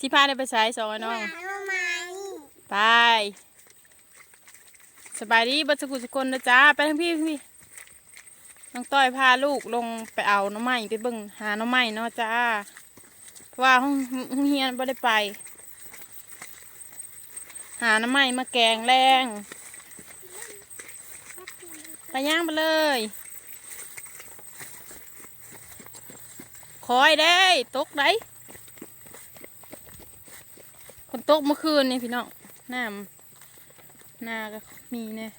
ที่พาได้ไปใช้สองไอ้น้อง หาหน่อไม้ไป สบายดีบัดสกุลสกุลนะจ้าไปทั้งพี่พี่ น้องต้อยพาลูกลงไปเอาหน้ำไม้ไปเบิ่งหาหน้ำไม้เนาะจ้าเพราะว่าห้องห้องเฮียนไม่ได้ไป หาหน้ำไม้มาแกงแรงไปย่างไปเลย คอยได้ตกได้คน ตกเมื่อคืนนี่พี่น้องน้ำนาก็มีเนี่ย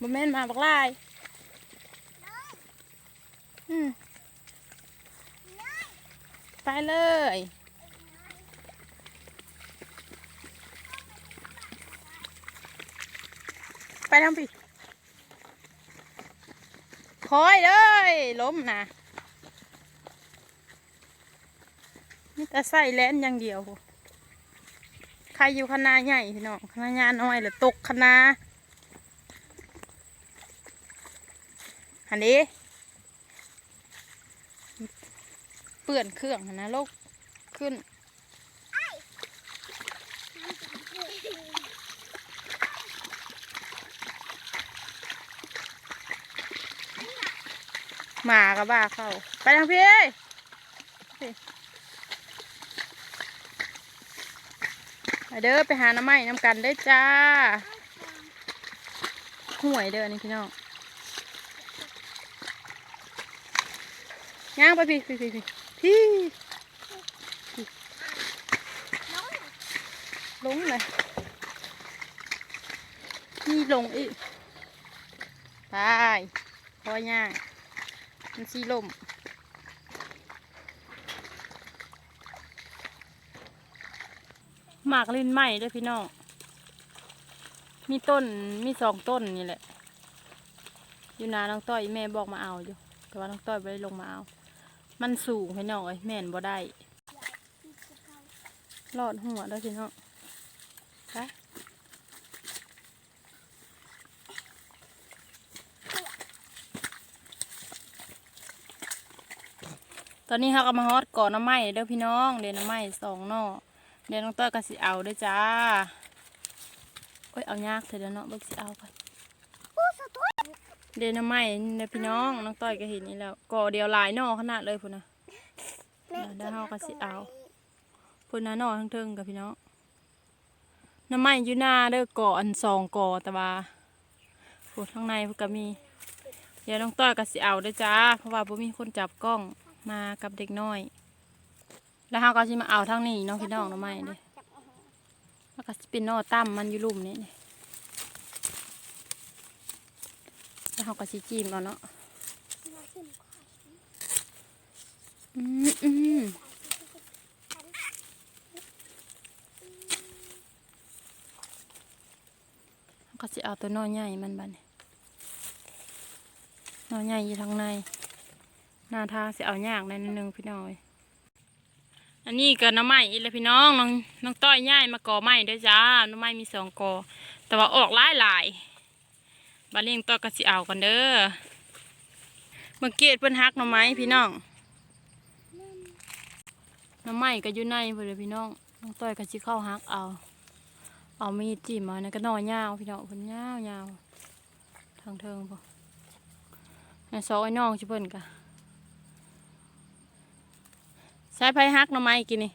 บแม่นมาบักลายอืมไปเลยไปทางพี่คอยเลยล้มนะ นี่แต่ใส่แลนอย่างเดียว ใครอยู่คณะใหญ่พี่น้องคณะยาน้อยหรือตกคณะอันนี้เปื่อนเครื่องนนะลูกขึ้นหมากับบ้าเข้า ไปทางพี่พี่ไป เด้อไปหาน้ำไม้น้ำกันได้จ้าห่วยเด้อนี่พี่น้องย่างไปพี่พี่พี่พี่พี่พี่ลงเลยนี่ลงอีกไปพอย่างมันสีลม หมากลิ้นไหม้เด้วยพี่น้องมีต้นมีสองต้นนี่แหละ อยู่นาน้องต้อยแม่บอกมาเอาอยู่ แต่ว่าน้องต้อยไม่ได้ลงมาเอา มันสูงพี่น้องเอ้ยแม่นบ่ได้รอดหัวด้วยพี่น้องไปตอนนี้เขาก็มาฮอดก่อนน้ำไม้เด้อพี่น้องเดี๋ยวน้ำไม้สองนอ เดี๋ยวน้องต้อยก็สิเอาด้วยจ้าโอ้ยเอายากเถอะเดี๋ยวเนาะเบิกสิเอาก่อนผู้สะท้อนเดี๋ยวน้ำไม้เด้อพี่น้องน้องต้อยก็เห็นนี่แล้วก่อเดียวหลายหน่อขนาดเลยพุ่นนะเดี๋ยวเดี๋ยวเราก็สิเอาพุ่นนะหน่อทั้งเทิงกับพี่น้องน้ำไม้อยู่หน้าเด้อก่ออันสองก่อแต่ว่าพุ่นข้างในพุ่นก็มี เดี๋ยวน้องต้อยก็สิเอาด้อจ้าเพราะว่าบ่มีคนจับกล้องมากับเด็กน้อย แล้วเราก็สิมาเอาทางนี้น้องพี่น้องน้ำไม้เด้แล้วก็เป็นนอตั้มมันอยู่ลุ่มนี่นี่แล้วเราก็สิจิ้มเอาเนาะอืมอืมก็สิเอาตัวน่อใหญ่มันบัดนี้หน่อใหญ่อยู่ทางในหน้าทางสิเอายากในนึงพี่น้อย อันนี้ก็น้ำไม้อีกแล้วพี่น้องน้องน้องต้อยย่ายมาก่อไม้ด้วยจ้าน้ำไม้มีสองกอแต่ว่าออกหลายหลายบาเลียงต้อยก็สิเอากันเด้อเมื่อกี้เพิ่นฮักน้ำไม้พี่น้องน้ำไม้ก็อยู่ในเพื่อพี่น้องน้องต้อยก็สิเข้าฮักเอา เอามีดจิ้มมานะก็น่อยาวพี่น้องเพิ่นยาวยาวทางเทิงพอในซอยน้องชิเพิ่นกะ ใช้ไผฮักหน่อไม้กินนี่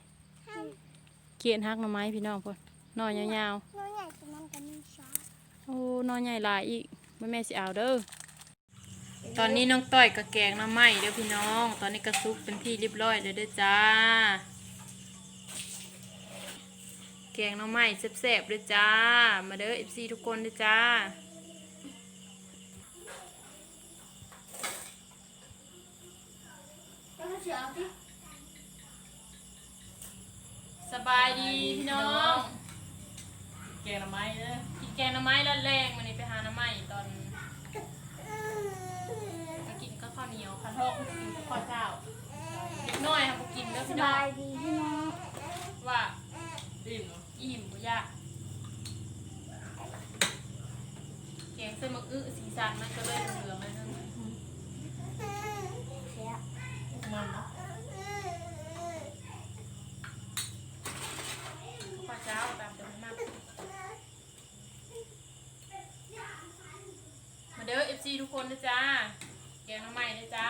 เกียนฮักหน่อไม้พี่น้องพ่นหน่อยยาวน้อยใหญ่ตัวนั้นก็มีชาๆโอ้หน่อใหญ่หลายอีกแม่แม่สิเอาเด้อตอนนี้น้องต้อยก็แกงหน่อไม้เด้อพี่น้อง ตอนนี้ก็ซุกเป็นที่เรียบร้อยเลยเด้อจ้า แกงหน่อไม้แซ่บๆเด้อจ้า มาเด้อ FC ทุกคนเด้อจ้า บายดีพี่น้อง แกงหน่อไม้เด้อกินแกงหน่อไม้แล้วแรงมันนี่ไปหาหน่อไม้ตอนมากินก็ข้าวเหนียวข้าวทอดกินกับข้าวเจ้าเด็กน้อยค่ะบ่กินเด้อสพี่น้อบางยดีพี่น้องว่าดิ้นเหรออิ่มบ่ยากแกงเส้นมะอึสีสันมันก็เลยเหลืองๆเลยนึงเสียมันเนาะ จ้าตามตัวมากมาเด้อเอฟซีทุกคนนะจ้าแกงน้ำใหม่นะจ้า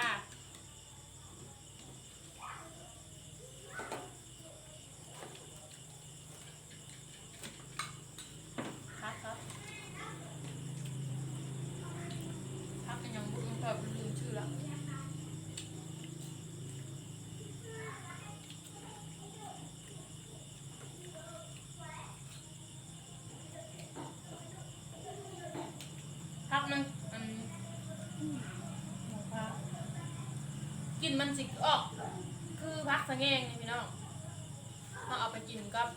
พักครับพักกันยังบุญคอยลืมชื่อแล้ว มันสิออก คือพักสะแงงนี่พี่น้องเราเอาไปกินกับ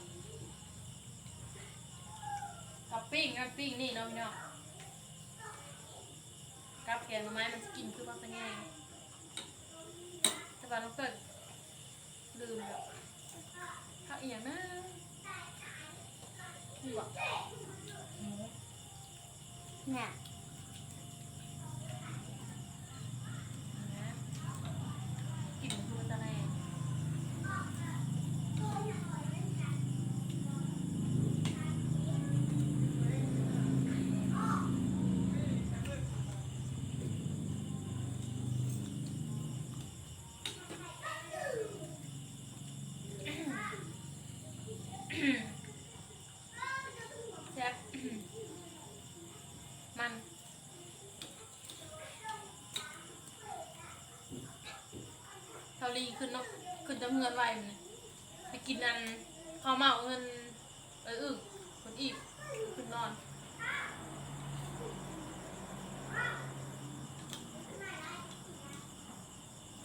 กับปิ้งกับปิ้งนี่เนาะพี่น้องกับแกงหน่อไม้มันจะกินคือพักสะแงงแต่ว่าน้องเกิดลืมแล้วพักอียงนะนี่หว่าเนี่ย กินคือตะแงงแซ่บ มันเทาลีขึ้นเนาะขึ้นจำเงินไว้มันไปกินอันข้าวเมาเงินเอออึกคนอีกขึ้นนอน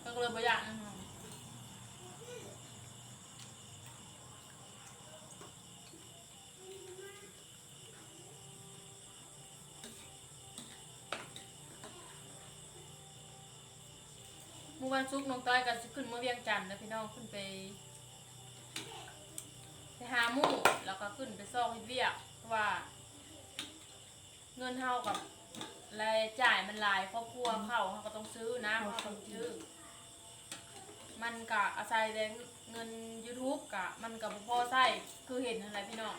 ก็เลยประหยัด วันซุกร์น้องต้อยก็สิขึ้นเมื่อเวียงจันทร์นะพี่น้องขึ้นไปไปหาหมู่แล้วก็ขึ้นไปซอกเฮ็ดเวียกเพราะว่า เงินเฮากับรายจ่ายมันหลายครอบครัวเข้าเฮาก็ต้องซื้อนะเฮาต้องซื้อ มันกะอาศัยแรงเงิน YouTube กะมันกับพอใช้คือเห็นอะไรพี่น้อง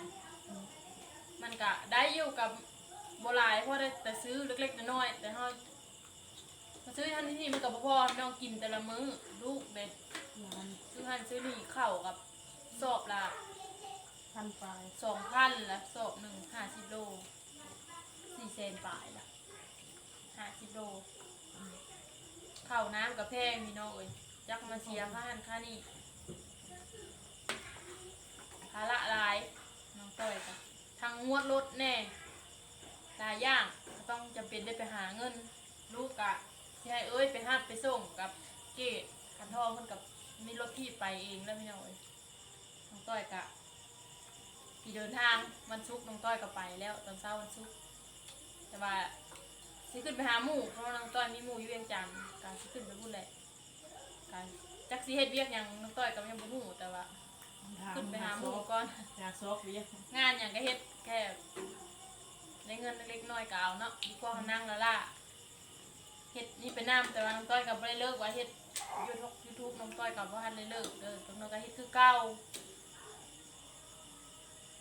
มันกะได้อยู่กับโบหลายเพราะได้แต่ซื้อเล็กๆน้อยๆแต่เฮา มาซื้อทันที่นี่มันกับพ่อพี่น้องกินแต่ละมื้อลูกเด็ดซื้อหันซื้อนี่เข้ากับสอบละพันปลายสองพันละสอบหนึ่งห้าสิบโลสี่เซนปลายละห้าสิบโลข้าวน้ำกับแพงพี่น้องเอ้ยจักมาเสียค่าหันค่านี่ภาระหลายน้องต้อยกันทางงวดรถแน่หลายอย่างก็ต้องจำเป็นได้ไปหาเงินลูกกะ ที่ให้เอ้ยไปหัดไปส่งกับเกดกันทองเพิ่นกับมีรถที่ไปเองแล้วพี่น้องเอ้ยน้องต้อยกะที่เดินทางวันศุกร์น้องต้อยก็ไปแล้ว ตอนเช้าวันศุกร์แต่ว่าสิขึ้นไปหาหมู่เพราะว่าน้องต้อยมีหมู่อยู่เวียงจันทน์การสิขึ้นไปพูดแหละการจักสิเฮ็ดเวียกหยังน้องต้อยก็ยังบ่ฮู้แต่ว่า ขึ้นไปหาหมู่ก่อน อยากซอกเวียกงานหยังก็เฮ็ดแค่ได้เงินเล็กๆน้อยก็เอาเนาะดีกว่ามานั่งละล่ะ เฮ็ดนี่เป็นน้ำแต่ว่าน้องต้อยก็บ่ได้เลิกว่าเฮ็ดยูทูบยูทูบน้องต้อยก็บ่ทันได้เลิกเด้อตรงนั้นก็เฮ็ดคือเก่า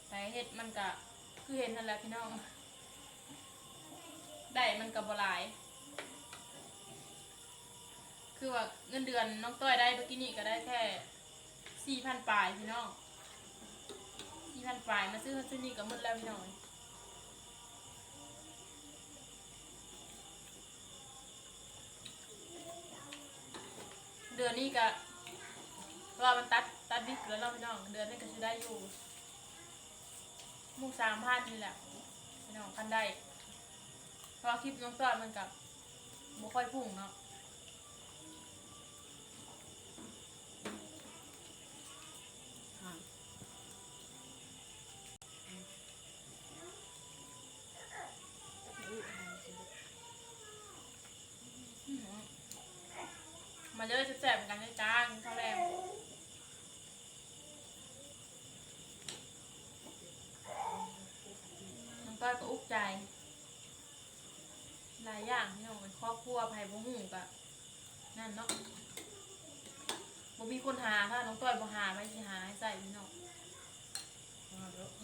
แต่เฮ็ดมันก็คือเห็นนั่นแหละพี่น้องได้มันกับบหลาย คือว่าเงินเดือนน้องต้อยได้เมื่อกี้นี่ก็ได้แค่สี่พันปลายพี่น้องสี่พันปลายมาซื้อซื้อนี่ก็หมดแล้วพี่น้อง อนนี้ก็ว่ามันตัดตัดดิบแล้วเราะพี่น้อง เดือนนี้ก็จะได้อยู่มุกสามพันนี่แหละพี่น้องคันได้เพราะคลิปน้องต้อนมันกับบ่ค่อยพุ่งเนาะ มาเลยจะแสบๆเหมือนกันเลยจ้ากินข้าวแรงน้องต้อยก็อุกใจ หลายอย่างพี่น้องเป็นครอบครัวภัยบ่หูกะนั่นเนาะบ่มีคนหาถ้าน้องต้อยบ่หาไม่สิหาให้ใส่พี่น้อง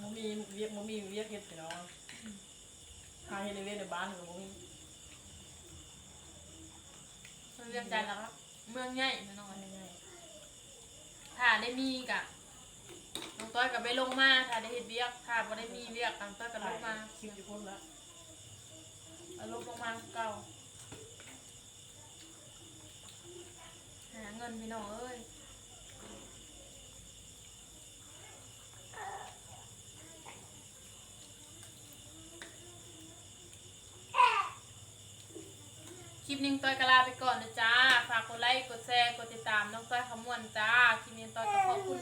มมีเวียกมมีเวียกเฮ็ดพี่น้องหาเฮ็ดในเวียกในบ้านก็บ่มีเวียงจันทน์แล้วครับ เมืองใหญ่พี่น้องถ้าได้มีกะน้องต้อยก็ไปลงมาถ้าได้เฮ็ดเวียกถ้าบ่ได้มีเวียกน้องต้อยก็ลงมาคลิปอยู่คนละเอาลงลงมาเก่าหาเงินพี่น้องเอ้ย ลิปนี้ต้อยกลาไปก่อนนะจ้า ฝากกดไลค์กดแชร์กดติดตามน้องต้อยขมวนจ้า คลิปนี้ต้อยก็ขอบคุณ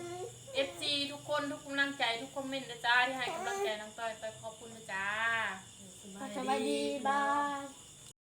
FC ทุกคนทุกกำลังใจทุกคอมเมนต์นะจ้าที่ให้กำลังใจน้องต้อยต้อยขอบคุณนะจ้าสบายสวัสดีดีบาย